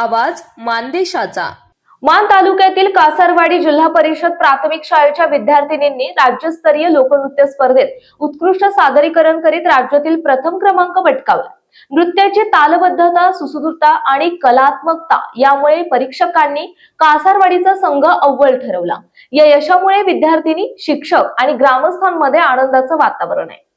आवाज मानदेशाचा. मान तालुक्यातील कासारवाडी जिल्हा परिषद प्राथमिक शाळेच्या विद्यार्थिनींनी राज्यस्तरीय लोकनृत्य स्पर्धेत उत्कृष्ट सादरीकरण करीत राज्यातील प्रथम क्रमांक पटकावला. नृत्याची तालबद्धता सुसूत्रता आणि कलात्मकता यामुळे परीक्षकांनी कासारवाडीचा संघ अव्वल ठरवला. या यशामुळे विद्यार्थिनी शिक्षक आणि ग्रामस्थांमध्ये आनंदाचं वातावरण आहे.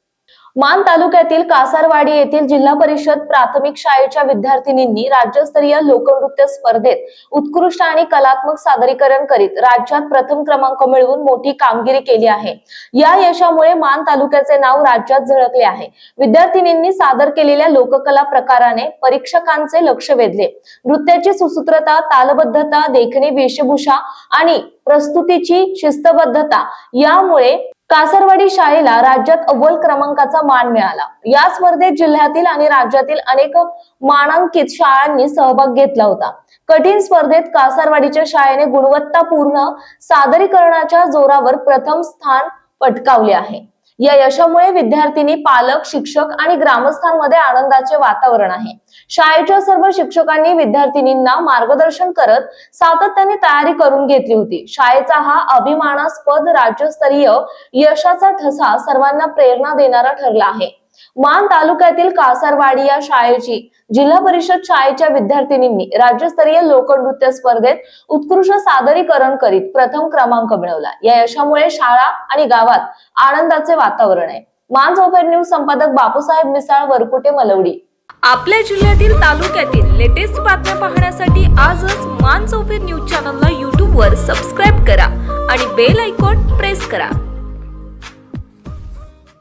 मान तालुक्यातील कासारवाडी येथील जिल्हा परिषद प्राथमिक शाळेच्या विद्यार्थिनींनी राज्यस्तरीय लोकनृत्य स्पर्धेत उत्कृष्ट आणि कलात्मक सादरीकरण करीत राज्यात प्रथम क्रमांक मिळवून मोठी कामगिरी केली आहे. या यशामुळे मान तालुक्याचे नाव राज्यात झळकले आहे. विद्यार्थिनींनी सादर केलेल्या लोककला प्रकाराने परीक्षकांचे लक्ष वेधले. नृत्याची सुसूत्रता तालबद्धता देखणी वेशभूषा आणि प्रस्तुतीची शिस्तबद्धता यामुळे कासरवाडी शाळेला राज्यात अव्वल क्रमांकाचा मान मिळाला. या स्पर्धेत जिल्ह्यातील आणि राज्यातील अनेक मानांकित शाळांनी सहभाग घेतला होता. कठीण स्पर्धेत कासारवाडीच्या शाळेने गुणवत्तापूर्ण सादरीकरणाच्या जोरावर प्रथम स्थान पटकावले आहे. या यशामुळे विद्यार्थिनी पालक शिक्षक आणि ग्रामस्थांमध्ये आनंदाचे वातावरण आहे. शाळेच्या सर्व शिक्षकांनी विद्यार्थिनींना मार्गदर्शन करत सातत्याने तयारी करून घेतली होती. शाळेचा हा अभिमानास्पद राज्यस्तरीय यशाचा ठसा सर्वांना प्रेरणा देणारा ठरला आहे. मान तालुक्यातील कासारवाडी या शाळेची जिल्हा परिषद शाळेच्या विद्यार्थिनींनी राज्यस्तरीय लोकनृत्य स्पर्धेत उत्कृष्ट सादरीकरण करीत प्रथम क्रमांक मिळवला. या यशामुळे शाळा आणि गावात आनंदाचे वातावरण आहे. मान झोफेर न्यूज संपादक बापूसाहेब मिसाळ वरकुटे मलवडी. आपल्या जिल्ह्यातील तालुक्यातील लेटेस्ट बातम्या पाहण्यासाठी आजच मान चौफेर न्यूज चॅनलला यूट्यूबवर सबस्क्राईब करा आणि बेल आयकॉन प्रेस करा.